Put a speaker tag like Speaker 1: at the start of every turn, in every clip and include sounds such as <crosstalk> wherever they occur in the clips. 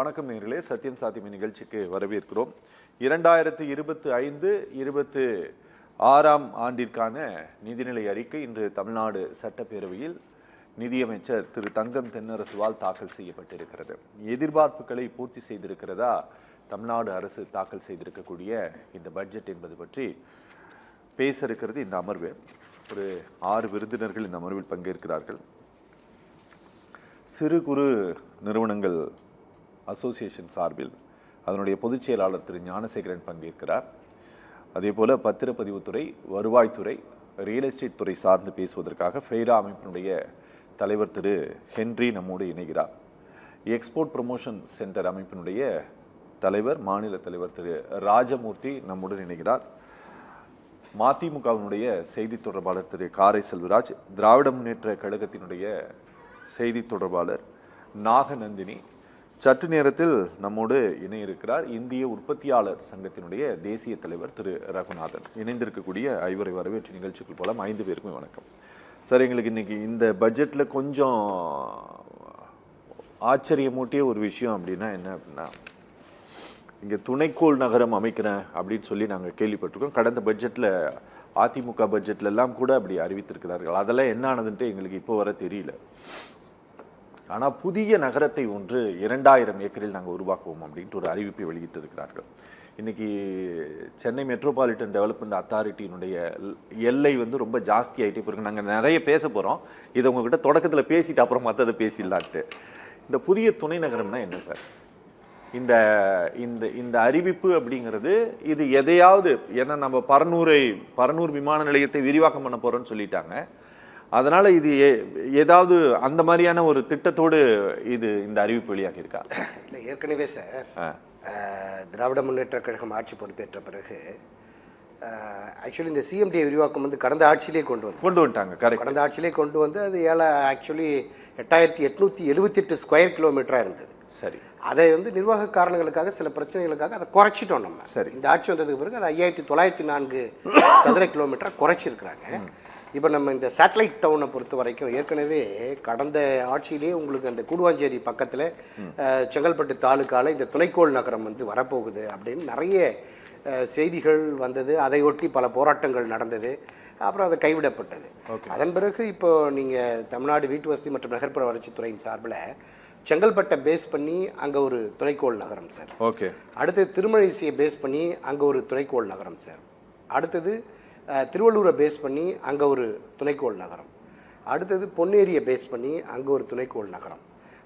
Speaker 1: வணக்கம் நேர்களே. சத்தியம் சாத்தியம் நிகழ்ச்சிக்கு வரவேற்கிறோம். இரண்டாயிரத்து இருபத்து ஐந்து இருபத்து ஆறாம் ஆண்டிற்கான நிதிநிலை அறிக்கை இன்று தமிழ்நாடு சட்டப்பேரவையில் நிதியமைச்சர் திரு தங்கம் தென்னரசுவால் தாக்கல் செய்யப்பட்டிருக்கிறது. எதிர்பார்ப்புகளை பூர்த்தி செய்திருக்கிறதா தமிழ்நாடு அரசு தாக்கல் செய்திருக்கக்கூடிய இந்த பட்ஜெட் என்பது பற்றி பேச இருக்கிறது இந்த அமர்வு. ஒரு ஆறு விருந்தினர்கள் இந்த அமர்வில் பங்கேற்கிறார்கள். சிறு குறு நிறுவனங்கள் அசோசியேஷன் சார்பில் அதனுடைய பொதுச் செயலாளர் திரு ஞானசேகரன் பங்கேற்கிறார். அதே போல் பத்திரப்பதிவுத்துறை வருவாய்த்துறை ரியல் எஸ்டேட் துறை சார்ந்து பேசுவதற்காக ஃபெய்ரா அமைப்பினுடைய தலைவர் திரு ஹென்றி நம்மோடு இணைகிறார். எக்ஸ்போர்ட் ப்ரொமோஷன் சென்டர் அமைப்பினுடைய தலைவர் மாநில தலைவர் திரு ராஜமூர்த்தி நம்முடன் இணைகிறார். மதிமுகவினுடைய செய்தி தொடர்பாளர் திரு காரை செல்வராஜ் திராவிட முன்னேற்ற கழகத்தினுடைய செய்தி தொடர்பாளர் நாகநந்தினி சற்று நேரத்தில் நம்மோடு இணைய இருக்கிறார் இந்திய உற்பத்தியாளர் சங்கத்தினுடைய தேசிய தலைவர் திரு ரகுநாதன். இணைந்திருக்கக்கூடிய ஐவரை வரவேற்று நிகழ்ச்சிக்குள் போலாம் ஐந்து பேருக்குமே வணக்கம். சார் எங்களுக்கு இன்னைக்கு இந்த பட்ஜெட்டில் கொஞ்சம் ஆச்சரியமூட்டிய ஒரு விஷயம் அப்படின்னா என்ன அப்படின்னா இங்கே துணைக்கோள் நகரம் அமைக்கிறேன் அப்படின்னு சொல்லி நாங்கள் கேள்விப்பட்டிருக்கோம். கடந்த பட்ஜெட்டில் அதிமுக பட்ஜெட்லலாம் கூட அப்படி அறிவித்திருக்கிறார்கள். அதெல்லாம் என்ன ஆனதுன்ட்டு எங்களுக்கு இப்போ வர தெரியல. ஆனால் புதிய நகரத்தை ஒன்று இரண்டாயிரம் ஏக்கரில் நாங்கள் உருவாக்குவோம் அப்படின்ட்டு ஒரு அறிவிப்பை வெளியிட்டிருக்கிறார்கள். இன்றைக்கி சென்னை மெட்ரோபாலிட்டன் டெவலப்மெண்ட் அத்தாரிட்டியினுடைய எல்லை வந்து ரொம்ப ஜாஸ்தி ஆகிட்டே போயிருக்கு. நாங்கள் நிறைய பேச போகிறோம் இதை உங்ககிட்ட தொடக்கத்தில் பேசிட்டு அப்புறம் மற்றதை பேசிடலான்ட்டு. இந்த புதிய துணை நகரம்னா என்ன சார்? இந்த இந்த இந்த அறிவிப்பு அப்படிங்கிறது இது எதையாவது ஏன்னா நம்ம பரநூரை பரநூர் விமான நிலையத்தை விரிவாக்கம் பண்ண போகிறோன்னு சொல்லிட்டாங்க. அதனால இது ஏதாவது அந்த மாதிரியான ஒரு திட்டத்தோடு இது இந்த அறிவிப்பு வெளியாகி இருக்கா
Speaker 2: இல்லை ஏற்கனவே சார். திராவிட முன்னேற்ற கழகம் ஆட்சி பொறுப்பேற்ற பிறகு ஆக்சுவலி இந்த சிஎம்டி விரிவாக்கம் வந்து கடந்த ஆட்சியிலே கொண்டு வந்து
Speaker 1: கொண்டு வந்துட்டாங்க
Speaker 2: கடந்த ஆட்சியிலே கொண்டு வந்து அது ஏழை ஆக்சுவலி எட்டாயிரத்தி எட்நூற்றி எழுபத்தெட்டு ஸ்கொயர் கிலோமீட்டராக இருந்தது.
Speaker 1: சரி.
Speaker 2: அதை வந்து நிர்வாக காரணங்களுக்காக சில பிரச்சனைகளுக்காக அதை குறைச்சிட்டோம் நம்ம.
Speaker 1: சரி.
Speaker 2: இந்த ஆட்சி வந்ததுக்கு பிறகு அது ஐயாயிரத்தி தொள்ளாயிரத்தி நான்கு சதுர கிலோமீட்டராக குறைச்சிருக்கிறாங்க. இப்போ நம்ம இந்த சேட்டலைட் டவுனை பொறுத்த வரைக்கும் ஏற்கனவே கடந்த ஆட்சியிலே உங்களுக்கு அந்த கூடுவாஞ்சேரி பக்கத்தில் செங்கல்பட்டு தாலுக்கால இந்த துணைக்கோள் நகரம் வந்து வரப்போகுது அப்படின்னு நிறைய செய்திகள் வந்தது. அதையொட்டி பல போராட்டங்கள் நடந்தது. அப்புறம் அது கைவிடப்பட்டது. அதன் பிறகு இப்போ நீங்கள் தமிழ்நாடு வீட்டு வசதி மற்றும் நகர்ப்புற வளர்ச்சித்துறையின் சார்பில் செங்கல்பட்டை பேஸ் பண்ணி அங்கே ஒரு துணைக்கோள் நகரம் சார்
Speaker 1: ஓகே.
Speaker 2: அடுத்து திருமழிசையை பேஸ் பண்ணி அங்கே ஒரு துணைக்கோள் நகரம் சார் அடுத்தது திருவள்ளூரை பேஸ் பண்ணி அங்கே ஒரு துணைக்கோள் நகரம். அடுத்தது பொன்னேரியை பேஸ் பண்ணி அங்கே ஒரு துணைக்கோள் நகரம்.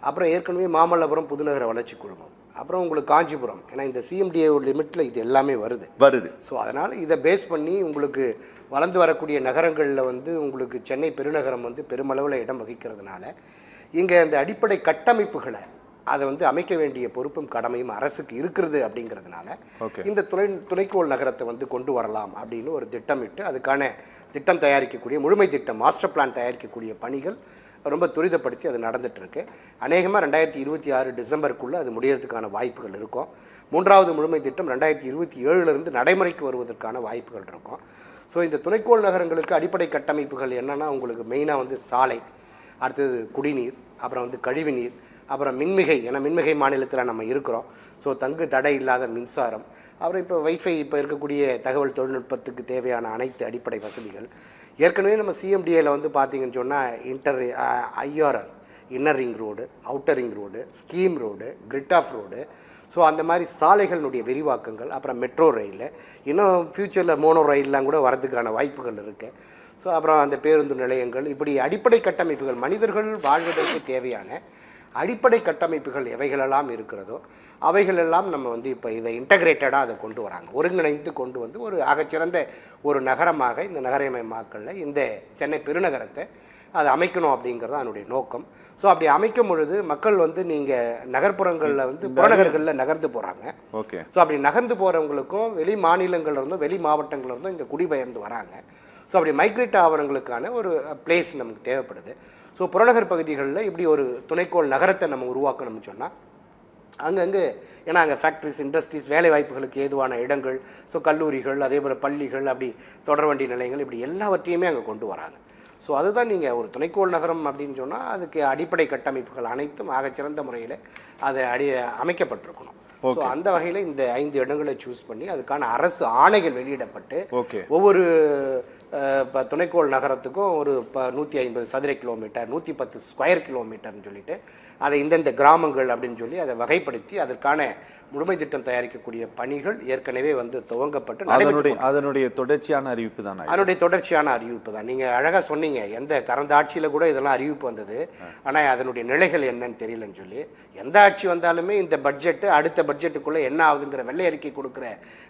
Speaker 2: அப்புறம் ஏற்கனவே மாமல்லபுரம் புதுநகர வளர்ச்சி குழுமம். அப்புறம் உங்களுக்கு காஞ்சிபுரம். ஏன்னா இந்த சிஎம்டிஏ லிமிட்டில் இது எல்லாமே வருது.
Speaker 1: வருது.
Speaker 2: ஸோ அதனால் இதை பேஸ் பண்ணி உங்களுக்கு வளர்ந்து வரக்கூடிய நகரங்களில் வந்து உங்களுக்கு சென்னை பெருநகரம் வந்து பெருமளவில் இடம் வகிக்கிறதுனால இங்கே அந்த அடிப்படை கட்டமைப்புகளை அதை வந்து அமைக்க வேண்டிய பொறுப்பும் கடமையும் அரசுக்கு இருக்கிறது அப்படிங்கிறதுனால. இந்த துணை துணைக்கோள் நகரத்தை வந்து கொண்டு வரலாம் அப்படின்னு ஒரு திட்டமிட்டு அதுக்கான திட்டம் தயாரிக்கக்கூடிய முழுமை திட்டம் மாஸ்டர் பிளான் தயாரிக்கக்கூடிய பணிகள் ரொம்ப துரிதப்படுத்தி அது நடந்துட்டு இருக்கு அநேகமாக ரெண்டாயிரத்தி இருபத்தி ஆறு டிசம்பருக்குள்ளே அது முடியறதுக்கான வாய்ப்புகள் இருக்கும். மூன்றாவது முழுமை திட்டம் ரெண்டாயிரத்தி இருபத்தி ஏழுலேருந்து நடைமுறைக்கு வருவதற்கான வாய்ப்புகள் இருக்கும். ஸோ இந்த துணைக்கோள் நகரங்களுக்கு அடிப்படை கட்டமைப்புகள் என்னென்னா உங்களுக்கு மெயினாக வந்து சாலை அடுத்தது குடிநீர் அப்புறம் வந்து கழிவுநீர் அப்புறம் மின்மிகை ஏன்னா மின்மிகை மாநிலத்தில் நம்ம இருக்கிறோம். ஸோ தங்கு தடை இல்லாத மின்சாரம். அப்புறம் இப்போ வைஃபை இப்போ இருக்கக்கூடிய தகவல் தொழில்நுட்பத்துக்கு தேவையான அனைத்து அடிப்படை வசதிகள். ஏற்கனவே நம்ம சிஎம்டிஏல வந்து பார்த்தீங்கன்னு சொன்னால் inter I R R inner ring road outer ring road scheme road grid of road so அந்த மாதிரி சாலைகளினுடைய விரிவாக்கங்கள் அப்புறம் மெட்ரோ ரயில் இன்னும் ஃப்யூச்சரில் மோனோ ரயில்லாம் கூட வரதுக்கான வாய்ப்புகள் இருக்குது ஸோ அப்புறம் அந்த பேருந்து நிலையங்கள் இப்படி அடிப்படை கட்டமைப்புகள் மனிதர்கள் வாழ்வதற்கு தேவையான அடிப்படை கட்டமைப்புகள் எவைகளெல்லாம் இருக்கிறதோ அவைகளெல்லாம் நம்ம வந்து இப்போ இதை இன்டகிரேட்டடாக அதை கொண்டு வராங்க. ஒருங்கிணைந்து கொண்டு வந்து ஒரு ஆகச்சிறந்த ஒரு நகரமாக இந்த நகரமயமாக்கலில் இந்த சென்னை பெருநகரத்தை அதை அமைக்கணும் அப்படிங்கிறது அதனுடைய நோக்கம். ஸோ அப்படி அமைக்கும் பொழுது மக்கள் வந்து நீங்கள் நகர்ப்புறங்களில் வந்து புறநகர்களில் நகர்ந்து போகிறாங்க
Speaker 1: ஓகே.
Speaker 2: ஸோ அப்படி நகர்ந்து போகிறவங்களுக்கும் வெளி மாநிலங்கள்ல இருந்தும் வெளி மாவட்டங்கள்ல இருந்தும் இங்கே குடிபெயர்ந்து வராங்க. ஸோ அப்படி மைக்ரேட் ஆகிறவங்களுக்கான ஒரு பிளேஸ் நமக்கு தேவைப்படுது. ஸோ புறநகர் பகுதிகளில் இப்படி ஒரு துணைக்கோள் நகரத்தை நம்ம உருவாக்கணும்னு சொன்னால் அங்கங்கே ஏன்னா அங்கே ஃபேக்ட்ரிஸ் இண்டஸ்ட்ரீஸ் வேலை வாய்ப்புகளுக்கு ஏதுவான இடங்கள் ஸோ கல்லூரிகள் அதே போல் பள்ளிகள் அப்படி தொடர்வண்டி நிலையங்கள் இப்படி எல்லாவற்றையுமே அங்கே கொண்டு வராங்க. ஸோ அதுதான் நீங்கள் ஒரு துணைக்கோள் நகரம் அப்படின்னு சொன்னால் அதுக்கு அடிப்படை கட்டமைப்புகள் அனைத்தும் ஆகச்சிறந்த முறையில் அது அடி அமைக்கப்பட்டிருக்கணும். ஸோ அந்த வகையில் இந்த ஐந்து இடங்களை சூஸ் பண்ணி அதுக்கான அரசு ஆணைகள் வெளியிடப்பட்டு ஒவ்வொரு இப்போ துணைக்கோள் நகரத்துக்கும் ஒரு இப்போ நூற்றி ஐம்பது சதுர கிலோமீட்டர் நூற்றி பத்து ஸ்கொயர் கிலோமீட்டர்னு சொல்லிட்டு அதை இந்தந்த கிராமங்கள் அப்படின்னு சொல்லி அதை வகைப்படுத்தி அதற்கான முழுமை திட்டம் தயாரிக்கக்கூடிய பணிகள் ஏற்கனவே வந்து துவங்கப்பட்டு
Speaker 1: அதனுடைய அதனுடைய தொடர்ச்சியான அறிவிப்பு தான்
Speaker 2: அதனுடைய தொடர்ச்சியான அறிவிப்பு தான். நீங்கள் அழகாக சொன்னீங்க எந்த கடந்த ஆட்சியில் கூட இதெல்லாம் அறிவிப்பு வந்தது ஆனால் அதனுடைய நிலைகள் என்னன்னு தெரியலன்னு சொல்லி எந்த ஆட்சி வந்தாலுமே இந்த பட்ஜெட்டு அடுத்த பட்ஜெட்டுக்குள்ளே என்ன ஆகுதுங்கிற வெள்ளை அறிக்கை கொடுக்குற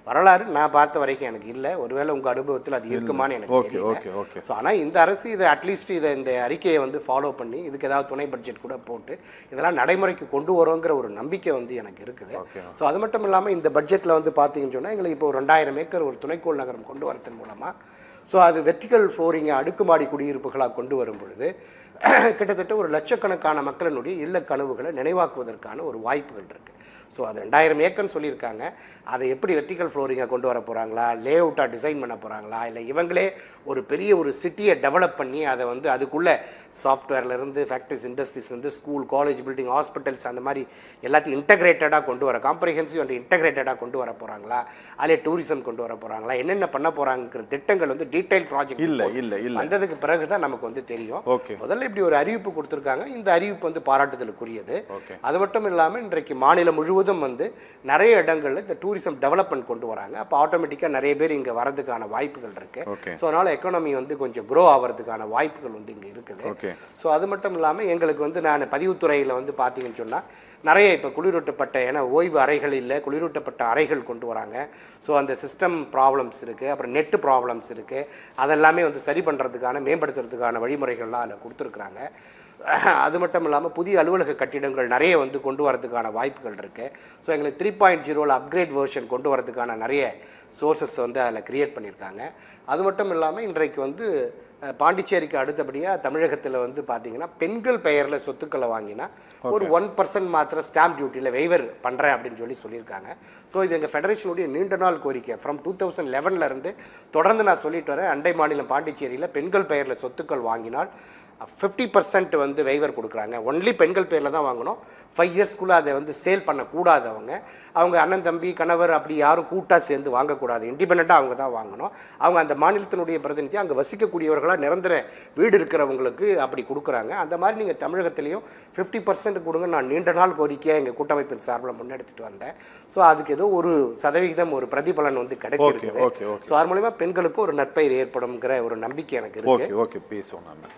Speaker 2: வரலாறு நான் பார்த்த வரைக்கும் எனக்கு இல்லை. ஒருவேளை உங்கள் அனுபவத்தில் அது இருக்குமான்னு எனக்கு
Speaker 1: ஓகே ஓகே ஓகே.
Speaker 2: ஸோ ஆனால் இந்த அரசு இதை அட்லீஸ்ட் இதை இந்த அறிக்கையை வந்து ஃபாலோ பண்ணி இதுக்கு ஏதாவது துணை பட்ஜெட் கூட போட்டு இதெல்லாம் நடைமுறைக்கு கொண்டு வரோங்கிற ஒரு நம்பிக்கை வந்து எனக்கு இருக்குது. ஸோ அது மட்டும் இல்லாமல் இந்த பட்ஜெட்டில் வந்து பார்த்தீங்கன்னு சொன்னால் எங்களுக்கு இப்போ ஒரு ரெண்டாயிரம் ஏக்கர் ஒரு துணைக்கோள் நகரம் கொண்டு வரதன் மூலமாக ஸோ அது வெர்டிக்கல் ஃப்ளோரிங்கை அடுக்குமாடி குடியிருப்புகளாக கொண்டு வரும் பொழுது <coughs> கிட்டத்தட்ட ஒரு லட்சக்கணக்கான மக்களினுடைய இல்ல கனவுகளை நினைவாக்குவதற்கான ஒரு வாய்ப்புகள் இருக்குது ஸோ அது ரெண்டாயிரம் ஏக்கர்னு சொல்லியிருக்காங்க. அதை எப்படி வெர்டிக்கல் ஃப்ளோரிங்கை கொண்டு வர போகிறாங்களா லே அவுட்டாக டிசைன் பண்ண போகிறாங்களா இல்லை இவங்களே ஒரு பெரிய ஒரு சிட்டியை டெவலப் பண்ணி அதை வந்து அதுக்குள்ளே சாஃப்ட்வேர்லேருந்து ஃபேக்ட்ரிஸ் இண்டஸ்ட்ரீஸ்லேருந்து ஸ்கூல் காலேஜ் பில்டிங் ஹாஸ்பிட்டல்ஸ் அந்த மாதிரி எல்லாத்தையும் இன்டகிரேட்டடாக கொண்டு வர காம்ப்ரிஹென்சிவ் அண்ட் இன்டகிரேட்டடாக கொண்டு வர போகிறாங்களா அதிலே டூரிசம் கொண்டு வர போகிறாங்களா என்னென்ன பண்ண போகிறாங்கிற திட்டங்கள் வந்து டீடைல் ப்ராஜெக்ட்
Speaker 1: இல்ல இல்ல இல்ல.
Speaker 2: வந்ததுக்கு பிறகு தான் நமக்கு வந்து தெரியும்.
Speaker 1: ஓகே.
Speaker 2: முதல்ல இப்படி ஒரு அறிவிப்பு கொடுத்துருக்காங்க. இந்த அறிவிப்பு வந்து பாராட்டுதலுக்குரியது. அது மட்டும் இல்லாமல் இன்றைக்கு மாநிலம் முழுவதும் வந்து நிறைய இடங்கள்ல இந்த டூரிசம் டெவலப்மெண்ட் கொண்டு வராங்க. அப்போ ஆட்டோமேட்டிக்காக நிறைய பேர் இங்கே வரதுக்கான வாய்ப்புகள் இருக்கு. ஸோ அதனால எக்கானமி வந்து கொஞ்சம் க்ரோ ஆகிறதுக்கான வாய்ப்புகள் வந்து இங்கே இருக்குது. ஸோ அது மட்டும் இல்லாமல் எங்களுக்கு வந்து நான் பதிவுத்துறையில் வந்து பார்த்தீங்கன்னு சொன்னால் நிறைய இப்போ குளிரூட்டப்பட்ட ஏன்னா ஓய்வு அறைகள் இல்லை குளிரூட்டப்பட்ட அறைகள் கொண்டு வராங்க. ஸோ அந்த சிஸ்டம் ப்ராப்ளம்ஸ் இருக்குது அப்புறம் நெட்டு ப்ராப்ளம்ஸ் இருக்குது அதெல்லாமே வந்து சரி பண்ணுறதுக்கான மேம்படுத்துறதுக்கான வழிமுறைகள்லாம் அதில் கொடுத்துருக்குறாங்க. அது மட்டும் இல்லாமல் புதிய அலுவலக கட்டிடங்கள் நிறைய வந்து கொண்டு வரதுக்கான வாய்ப்புகள் இருக்குது ஸோ எங்களுக்கு த்ரீ பாயிண்ட் ஜீரோவில் அப்கிரேட் வெர்ஷன் கொண்டு வரதுக்கான நிறைய சோர்சஸ் வந்து அதில் கிரியேட் பண்ணியிருக்காங்க அது மட்டும் இல்லாமல் இன்றைக்கு வந்து பாண்டிச்சேரிக்கு அடுத்தபடியாக தமிழகத்தில் வந்து பார்த்தீங்கன்னா பெண்கள் பெயரில் சொத்துக்களை வாங்கினா ஒரு ஒன் பர்சன்ட் மாத்திரம் ஸ்டாம்ப் டியூட்டியில் வெய்வர் பண்ணுறேன் அப்படின்னு சொல்லி சொல்லியிருக்காங்க. ஸோ இது எங்கள் ஃபெடரேஷனுடைய நீண்ட நாள் கோரிக்கை. ஃப்ரம் டூ தௌசண்ட் இருந்து தொடர்ந்து நான் சொல்லிட்டு வரேன். அண்டை மாநிலம் பாண்டிச்சேரியில் பெண்கள் பெயரில் சொத்துக்கள் வாங்கினால் ஃபிஃப்டி பர்சன்ட் வந்து வெய்வர் கொடுக்குறாங்க. ஒன்லி பெண்கள் பேரில் தான் வாங்கணும். ஃபைவ் இயர்ஸ்க்குள்ளே அதை வந்து சேல் பண்ணக்கூடாது அவங்க. அவங்க அண்ணன் தம்பி கணவர் அப்படி யாரும் கூட்டாக சேர்ந்து வாங்கக்கூடாது. இண்டிபெண்ட்டாக அவங்க தான் வாங்கணும். அவங்க அந்த மாநிலத்தினுடைய பிரதிநிதி அங்கே வசிக்கக்கூடியவர்களாக நிரந்தர வீடு இருக்கிறவங்களுக்கு அப்படி கொடுக்குறாங்க. அந்த மாதிரி நீங்கள் தமிழகத்திலையும் ஃபிஃப்டி பர்சன்ட் கொடுங்க. நான் நீண்ட நாள் கோரிக்கையாக எங்கள் கூட்டமைப்பின் சார்பில் முன்னெடுத்துட்டு வந்தேன். ஸோ அதுக்கு ஏதோ ஒரு சதவிகிதம் ஒரு பிரதிபலன் வந்து கிடைச்சிருக்குது. ஸோ அது மூலயமா பெண்களுக்கு ஒரு நற்பெயர் ஏற்படும்ங்கிற ஒரு நம்பிக்கை எனக்கு இருக்குது
Speaker 1: ஓகே. பேசுவோம் நாம.